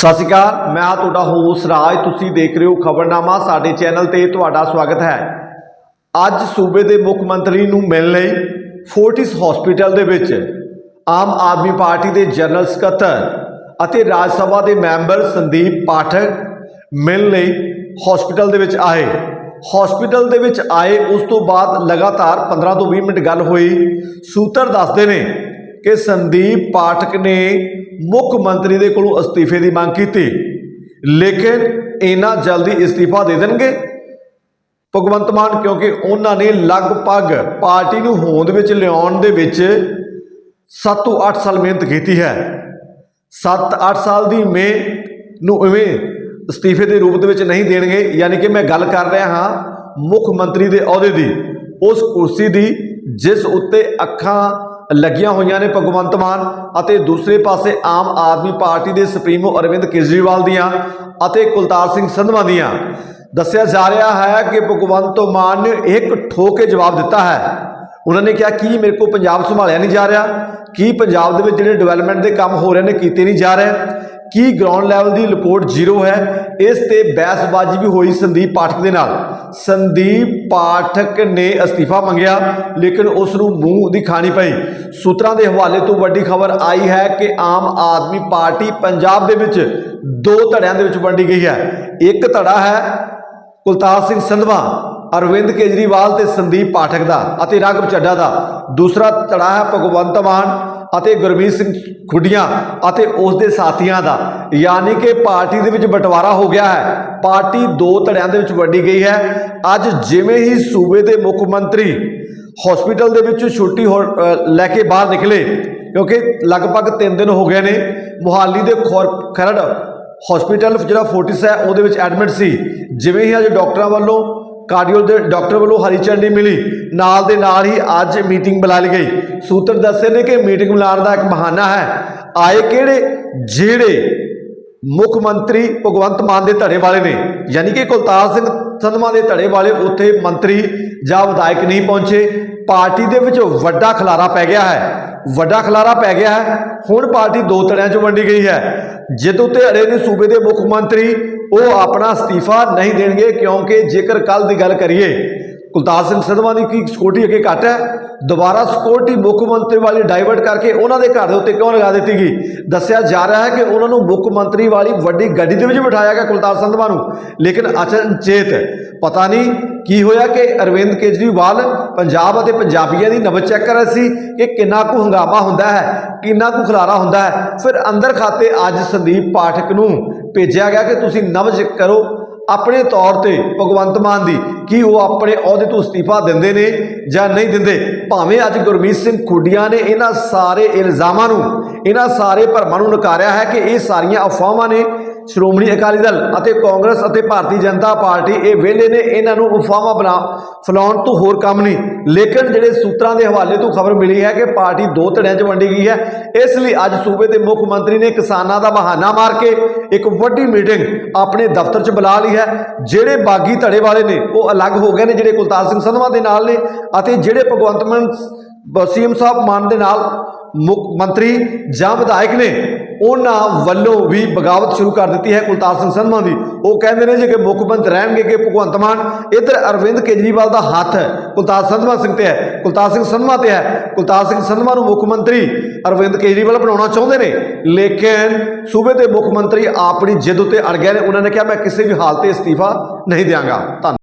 ਸਤਿ ਸ਼੍ਰੀ ਅਕਾਲ, ਮੈਂ ਹਾਂ ਤੁਹਾਡਾ ਹੋਸ ਰਾਜ, ਤੁਸੀਂ ਦੇਖ ਰਹੇ ਹੋ ਖਬਰਨਾਮਾ, ਸਾਡੇ ਚੈਨਲ ਤੇ ਤੁਹਾਡਾ ਸਵਾਗਤ ਹੈ। ਅੱਜ ਸੂਬੇ ਦੇ ਮੁੱਖ ਮੰਤਰੀ ਨੂੰ ਮਿਲਣ ਲਈ ਫੋਰਟਿਸ ਹਸਪੀਟਲ ਦੇ ਵਿੱਚ ਆਮ ਆਦਮੀ ਪਾਰਟੀ ਦੇ ਜਨਰਲ ਸਕੱਤਰ ਅਤੇ ਰਾਜ ਸਭਾ ਦੇ ਮੈਂਬਰ ਸੰਦੀਪ ਪਾਠਕ ਮਿਲਣ ਲਈ ਹਸਪੀਟਲ ਦੇ ਵਿੱਚ ਆਏ। ਹਸਪੀਟਲ ਦੇ ਵਿੱਚ ਆਏ, ਉਸ ਤੋਂ ਬਾਅਦ ਲਗਾਤਾਰ 15 ਤੋਂ 20 ਮਿੰਟ ਗੱਲ ਹੋਈ। ਸੂਤਰ ਦੱਸਦੇ ਨੇ ਕਿ ਸੰਦੀਪ ਪਾਠਕ ਨੇ ਮੁੱਖ ਮੰਤਰੀ ਦੇ ਕੋਲੋਂ ਅਸਤੀਫੇ ਦੀ ਮੰਗ ਕੀਤੀ। ਲੇਕਿਨ ਇਹਨਾਂ ਜਲਦੀ ਅਸਤੀਫਾ ਦੇ ਦੇਣਗੇ? ਭਗਵੰਤ ਮਾਨ, ਕਿਉਂਕਿ ਉਹਨਾਂ ਨੇ ਲਗਭਗ ਪਾਰਟੀ ਨੂੰ ਹੋਂਦ ਵਿੱਚ ਲਿਆਉਣ ਦੇ ਵਿੱਚ 7 ਤੋਂ 8 ਸਾਲ ਮਿਹਨਤ ਕੀਤੀ ਹੈ। 7-8 ਸਾਲ ਦੀ ਮਿਹਨਤ ਨੂੰ ਇਵੇਂ ਅਸਤੀਫੇ ਦੇ ਰੂਪ ਦੇ ਵਿੱਚ ਨਹੀਂ ਦੇਣਗੇ। ਯਾਨੀ ਕਿ ਮੈਂ ਗੱਲ ਕਰ ਰਿਹਾ ਹਾਂ ਮੁੱਖ ਮੰਤਰੀ ਦੇ ਅਹੁਦੇ ਦੀ। ਉਸ ਕੁਰਸੀ ਦੀ, ਜਿਸ ਉੱਤੇ ਅੱਖਾਂ ਲੱਗੀਆਂ ਹੋਈਆਂ ਨੇ ਭਗਵੰਤ ਮਾਨ ਅਤੇ ਦੂਸਰੇ ਪਾਸੇ ਆਮ ਆਦਮੀ ਪਾਰਟੀ ਦੇ ਸੁਪਰੀਮੋ ਅਰਵਿੰਦ ਕੇਜਰੀਵਾਲ ਦੀਆਂ ਅਤੇ ਕੁਲਤਾਰ ਸਿੰਘ ਸੰਧਵਾ ਦੀਆਂ। ਦੱਸਿਆ ਜਾ ਰਿਹਾ ਹੈ ਕਿ ਭਗਵੰਤ ਮਾਨ ਨੇ ਇੱਕ ਠੋਕ ਕੇ ਜਵਾਬ ਦਿੱਤਾ ਹੈ। ਉਹਨਾਂ ਨੇ ਕਿਹਾ, ਕੀ ਮੇਰੇ ਕੋਲ ਪੰਜਾਬ ਸੰਭਾਲਿਆ ਨਹੀਂ ਜਾ ਰਿਹਾ? ਕੀ ਪੰਜਾਬ ਦੇ ਵਿੱਚ ਜਿਹੜੇ ਡਿਵੈਲਪਮੈਂਟ ਦੇ ਕੰਮ ਹੋ ਰਹੇ ਨੇ, ਕੀਤੇ ਨਹੀਂ ਜਾ ਰਹੇ? ਕੀ ਗਰਾਊਂਡ ਲੈਵਲ ਦੀ ਰਿਪੋਰਟ ਜ਼ੀਰੋ ਹੈ? ਇਸ ਤੇ ਬਹਿਸਬਾਜ਼ੀ ਵੀ ਹੋਈ ਸੰਦੀਪ ਪਾਠਕ ਦੇ ਨਾਲ। ਸੰਦੀਪ ਪਾਠਕ ਨੇ ਅਸਤੀਫਾ ਮੰਗਿਆ, ਲੇਕਿਨ ਉਸ ਨੂੰ ਮੂੰਹ ਦੀ ਪਈ। ਸੂਤਰਾਂ ਦੇ ਹਵਾਲੇ ਤੋਂ ਵੱਡੀ ਖਬਰ ਆਈ ਹੈ ਕਿ ਆਮ ਆਦਮੀ ਪਾਰਟੀ ਪੰਜਾਬ ਦੇ ਵਿੱਚ ਦੋ ਧੜਿਆਂ ਦੇ ਵਿੱਚ ਵੰਡੀ ਗਈ ਹੈ। ਇੱਕ ਧੜਾ ਹੈ ਕੁਲਤਾਰ ਸਿੰਘ ਸੰਧਵਾ, ਅਰਵਿੰਦ ਕੇਜਰੀਵਾਲ ਤੇ ਸੰਦੀਪ ਪਾਠਕ ਦਾ ਅਤੇ ਰਾਘਵ ਚੱਡਾ ਦਾ। ਦੂਸਰਾ ਧੜਾ ਹੈ ਭਗਵੰਤ ਮਾਨ ਅਤੇ ਗੁਰਮੀਤ ਸਿੰਘ ਖੁੱਡੀਆਂ ਅਤੇ ਉਸ ਦੇ ਸਾਥੀਆਂ ਦਾ। ਯਾਨੀ ਕਿ ਪਾਰਟੀ ਦੇ ਵਿੱਚ ਬਟਵਾਰਾ ਹੋ ਗਿਆ ਹੈ। ਪਾਰਟੀ ਦੋ ਧੜਿਆਂ ਦੇ ਵਿੱਚ ਵੰਡੀ ਗਈ ਹੈ। ਅੱਜ ਜਿਵੇਂ ਹੀ ਸੂਬੇ ਦੇ ਮੁੱਖ ਮੰਤਰੀ ਹਸਪੀਟਲ ਦੇ ਵਿੱਚੋਂ ਛੁੱਟੀ ਹੋ- ਲੈ ਕੇ ਬਾਹਰ ਨਿਕਲੇ, ਕਿਉਂਕਿ ਲਗਭਗ 3 ਦਿਨ ਹੋ ਗਏ ਨੇ, ਮੁਹਾਲੀ ਦੇ ਖੁਰ- ਖਰੜ ਹਸਪੀਟਲ ਜਿਹੜਾ ਫੋਰਟਿਸ ਹੈ, ਉਹਦੇ ਵਿੱਚ ਐਡਮਿਟ ਸੀ। ਜਿਵੇਂ ਹੀ ਅੱਜ ਡਾਕਟਰਾਂ ਵੱਲੋਂ ਕਾਰਡੀਓ ਦੇ ਡਾਕਟਰ ਵੱਲੋਂ ਹਰੀ ਝੰਡੀ ਮਿਲੀ। ਨਾਲ ਦੇ ਨਾਲ ਹੀ ਅੱਜ ਮੀਟਿੰਗ ਬੁਲਾ ਲਈ ਗਈ। ਸੂਤਰ ਦੱਸੇ ਨੇ ਕਿ ਮੀਟਿੰਗ ਬੁਲਾਉਣ ਦਾ ਇੱਕ ਬਹਾਨਾ ਹੈ। ਆਏ ਕਿਹੜੇ? ਜਿਹੜੇ ਮੁੱਖ ਮੰਤਰੀ ਭਗਵੰਤ ਮਾਨ ਦੇ ਧੜੇ ਵਾਲੇ ਨੇ। ਯਾਨੀ ਕਿ ਕੁਲਤਾਰ ਸਿੰਘ ਸੰਧਵਾ ਦੇ ਧੜੇ ਵਾਲੇ ਉੱਥੇ ਮੰਤਰੀ ਜਾਂ ਵਿਧਾਇਕ ਨਹੀਂ ਪਹੁੰਚੇ। ਪਾਰਟੀ ਦੇ ਵਿੱਚ ਵੱਡਾ ਖਲਾਰਾ ਪੈ ਗਿਆ ਹੈ। ਵੱਡਾ ਖਲਾਰਾ ਪੈ ਗਿਆ ਹੈ। ਹੁਣ ਪਾਰਟੀ ਦੋ ਤੜਿਆਂ 'ਚ ਵੰਡੀ ਗਈ ਹੈ। ਜਿੱਦ ਉੱਤੇ ਅੜੇ ਦੇ ਸੂਬੇ ਦੇ ਮੁੱਖ ਮੰਤਰੀ, ਉਹ ਆਪਣਾ ਅਸਤੀਫਾ ਨਹੀਂ ਦੇਣਗੇ ਕਿਉਂਕਿ ਜੇਕਰ ਕੱਲ ਦੀ ਗੱਲ ਕਰੀਏ, ਕੁਲਤਾਰ ਸਿੰਘ ਸੰਧਵਾ ਦੀ ਕੀ ਸਿਕਿਉਰਿਟੀ ਅੱਗੇ ਘੱਟ ਹੈ। ਦੁਬਾਰਾ ਸਿਕਿਉਰਿਟੀ ਮੁੱਖ ਮੰਤਰੀ ਵਾਲੀ ਡਾਈਵਰਟ ਕਰਕੇ ਉਹਨਾਂ ਦੇ ਘਰ ਦੇ ਉੱਤੇ ਕਿਉਂ ਲਗਾ ਦਿੱਤੀ ਗਈ? ਦੱਸਿਆ ਜਾ ਰਿਹਾ ਹੈ ਕਿ ਉਹਨਾਂ ਨੂੰ ਮੁੱਖ ਮੰਤਰੀ ਵਾਲੀ ਵੱਡੀ ਗੱਡੀ ਦੇ ਵਿੱਚ ਬਿਠਾਇਆ ਗਿਆ ਕੁਲਤਾਰ ਸੰਧਵਾ ਨੂੰ। ਲੇਕਿਨ ਅਚਨਚੇਤ ਪਤਾ ਨਹੀਂ ਕੀ ਹੋਇਆ ਕਿ ਅਰਵਿੰਦ ਕੇਜਰੀਵਾਲ ਪੰਜਾਬ ਅਤੇ ਪੰਜਾਬੀਆਂ ਦੀ ਨਬਜ਼ ਚੈੱਕ ਕਰ ਰਹੇ ਸੀ ਕਿ ਕਿੰਨਾ ਕੁ ਹੰਗਾਮਾ ਹੁੰਦਾ ਹੈ, ਕਿੰਨਾ ਕੁ ਖਲਾਰਾ ਹੁੰਦਾ ਹੈ। ਫਿਰ ਅੰਦਰ ਖਾਤੇ ਅੱਜ ਸੰਦੀਪ ਪਾਠਕ ਨੂੰ ਭੇਜਿਆ ਗਿਆ ਕਿ ਤੁਸੀਂ ਨਬਜ਼ ਕਰੋ। ਆਪਣੇ ਤੌਰ ਤੇ ਭਗਵੰਤ ਮਾਨ ਦੀ ਕੀ ਉਹ ਆਪਣੇ ਅਹੁਦੇ ਤੋਂ ਅਸਤੀਫਾ ਦਿੰਦੇ ਨੇ ਜਾਂ ਨਹੀਂ ਦਿੰਦੇ? ਭਾਵੇਂ ਅੱਜ ਗੁਰਮੀਤ ਸਿੰਘ ਖੁੱਡੀਆਂ ਨੇ ਇਹਨਾਂ ਸਾਰੇ ਇਲਜ਼ਾਮਾਂ ਨੂੰ, ਇਹਨਾਂ ਸਾਰੇ ਭਰਮਾਂ ਨੂੰ ਨਕਾਰਿਆ ਹੈ ਕਿ ਇਹ ਸਾਰੀਆਂ ਅਫਵਾਹਾਂ ਨੇ। ਸ਼੍ਰੋਮਣੀ ਅਕਾਲੀ ਦਲ ਅਤੇ ਕਾਂਗਰਸ ਅਤੇ ਭਾਰਤੀ ਜਨਤਾ ਪਾਰਟੀ ਇਹ ਵਿਹਲੇ ਨੇ, ਇਹਨਾਂ ਨੂੰ ਅਫਵਾਹਾਂ ਬਣਾ ਫਲਾਉਣ ਤੋਂ ਹੋਰ ਕੰਮ ਨਹੀਂ। ਲੇਕਿਨ ਜਿਹੜੇ ਸੂਤਰਾਂ ਦੇ ਹਵਾਲੇ ਤੋਂ ਖਬਰ ਮਿਲੀ ਹੈ ਕਿ ਪਾਰਟੀ ਦੋ ਧੜਿਆਂ 'ਚ ਵੰਡੀ ਗਈ ਹੈ, ਇਸ ਲਈ ਅੱਜ ਸੂਬੇ ਦੇ ਮੁੱਖ ਮੰਤਰੀ ਨੇ ਕਿਸਾਨਾਂ ਦਾ ਬਹਾਨਾ ਮਾਰ ਕੇ ਇੱਕ ਵੱਡੀ ਮੀਟਿੰਗ ਆਪਣੇ ਦਫ਼ਤਰ 'ਚ ਬੁਲਾ ਲਈ ਹੈ। ਜਿਹੜੇ ਬਾਗੀ ਧੜੇ ਵਾਲੇ ਨੇ, ਉਹ ਅਲੱਗ ਹੋ ਗਏ ਨੇ, ਜਿਹੜੇ ਕੁਲਤਾਰ ਸਿੰਘ ਸੰਧਵਾ ਦੇ ਨਾਲ ਨੇ ਅਤੇ ਜਿਹੜੇ ਭਗਵੰਤ ਮਾਨ ਸੀਐਮ ਸਾਹਿਬ ਮਾਨ ਦੇ ਨਾਲ ਮੁੱਖ ਮੰਤਰੀ ਜਾਂ ਵਿਧਾਇਕ ਨੇ ਉਹਨਾਂ ਵੱਲੋਂ ਵੀ ਬਗਾਵਤ ਸ਼ੁਰੂ ਕਰ ਦਿੱਤੀ ਹੈ ਕੁਲਤਾਰ ਸਿੰਘ ਸੰਧਵਾ ਦੀ। ਉਹ ਕਹਿੰਦੇ ਨੇ ਜੇ ਕਿ ਮੁੱਖ ਮੰਤਰੀ ਰਹਿਣਗੇ ਕਿ ਭਗਵੰਤ ਮਾਨ, ਇੱਧਰ ਅਰਵਿੰਦ ਕੇਜਰੀਵਾਲ ਦਾ ਹੱਥ ਕੁਲਤਾਰ ਸੰਧਵਾ ਸਿੰਘ ਤੇ ਹੈ। ਕੁਲਤਾਰ ਸਿੰਘ ਸੰਧਵਾ ਤੇ ਹੈ। ਕੁਲਤਾਰ ਸਿੰਘ ਸੰਧਵਾ ਨੂੰ ਮੁੱਖ ਮੰਤਰੀ ਅਰਵਿੰਦ ਕੇਜਰੀਵਾਲ ਬਣਾਉਣਾ ਚਾਹੁੰਦੇ ਨੇ। ਲੇਕਿਨ ਸੂਬੇ ਦੇ ਮੁੱਖ ਮੰਤਰੀ ਆਪਣੀ ਜਿੱਦ ਉੱਤੇ ਅੜ ਗਏ ਨੇ। ਉਹਨਾਂ ਨੇ ਕਿਹਾ, ਮੈਂ ਕਿਸੇ ਵੀ ਹਾਲਤ ਤੇ ਅਸਤੀਫਾ ਨਹੀਂ ਦਿਆਂਗਾ। ਧੰਨਵਾਦ